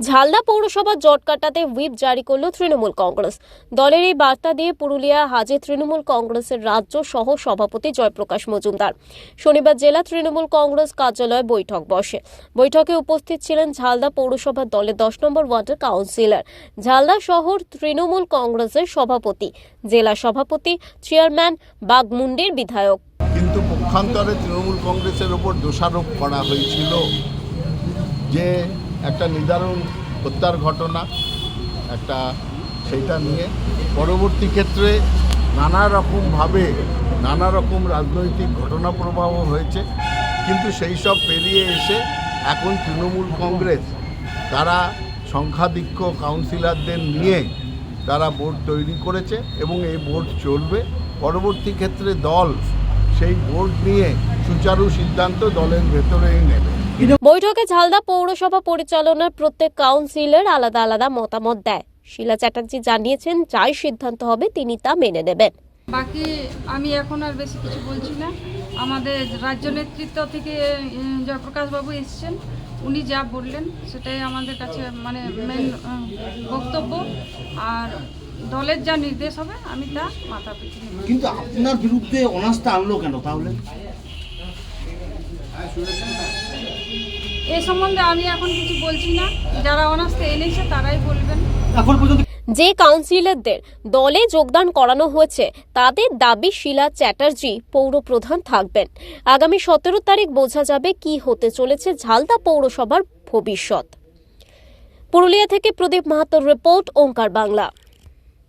ঝালদা পৌরসভার জট কাটাতে হুইপ জারি করল তৃণমূল কংগ্রেস। দলের এই বার্তা দিয়ে পুরুলিয়া হাজে তৃণমূল কংগ্রেসের রাজ্য সহ সভাপতি জয়প্রকাশ মজুমদার। শনিবার জেলা তৃণমূল কংগ্রেস কার্যালয়ে বৈঠক বসে। বৈঠকে উপস্থিত ছিলেন ঝালদা পৌরসভার দলের দশ নম্বর ওয়ার্ডের কাউন্সিলর। ঝালদা শহর তৃণমূল কংগ্রেসের সভাপতি, জেলা সভাপতি, চেয়ারম্যান বাগমুন্ডির বিধায়ক। কিন্তু পক্ষান্তরে তৃণমূল কংগ্রেসের ওপর দোষারোপ করা হয়েছিল যে একটা নিদারুণ হত্যার ঘটনা, একটা সেইটা নিয়ে পরবর্তী ক্ষেত্রে নানা রকমভাবে নানা রকম রাজনৈতিক ঘটনা প্রবাহ হয়েছে। কিন্তু সেই সব পেরিয়ে এসে এখন তৃণমূল কংগ্রেস, তারা সংখ্যাধিক্য কাউন্সিলরদের নিয়ে তারা বোর্ড তৈরি করেছে এবং এই বোর্ড চলবে। পরবর্তী ক্ষেত্রে দল, সেই বোর্ড নিয়ে সুচারু সিদ্ধান্ত দলের ভেতরেই নেবে। বৈঠকে ঝালদা পৌরসভা পরিচালনার প্রত্যেক কাউন্সিলর আলাদা আলাদা মতামত দেয়। শিলা চ্যাটার্জি জানিয়েছেন যাই সিদ্ধান্ত হবে তিনি তা মেনে নেবেন। বাকি আমি এখন আর বেশি কিছু বলছি না। আমাদের রাজ্য নেতৃত্ব থেকে জয়প্রকাশবাবু এসেছেন। উনি যা বললেন সেটাই আমাদের কাছে মানে মেন বক্তব্য। আর দলের যা নির্দেশ হবে আমি তা মাথা পিছু কিন্তু আপনার বিরুদ্ধে অনাস্থা আনলো কেন তাহলে? এ সম্বন্ধে আমি এখন কিছু বলছি না। যারা অনাস্থা এনেছে তারাই বলবেন। এখন পর্যন্ত যে কাউন্সিলরদের দলে যোগদান করানো হয়েছে তাদের দাবি শিলা চ্যাটার্জি পৌর প্রধান থাকবেন। আগামী সতেরো তারিখ বোঝা যাবে কি হতে চলেছে ঝালদা পৌরসভার ভবিষ্যৎ। পুরুলিয়া থেকে প্রদীপ মাহাতোর রিপোর্ট ওঙ্কার বাংলা।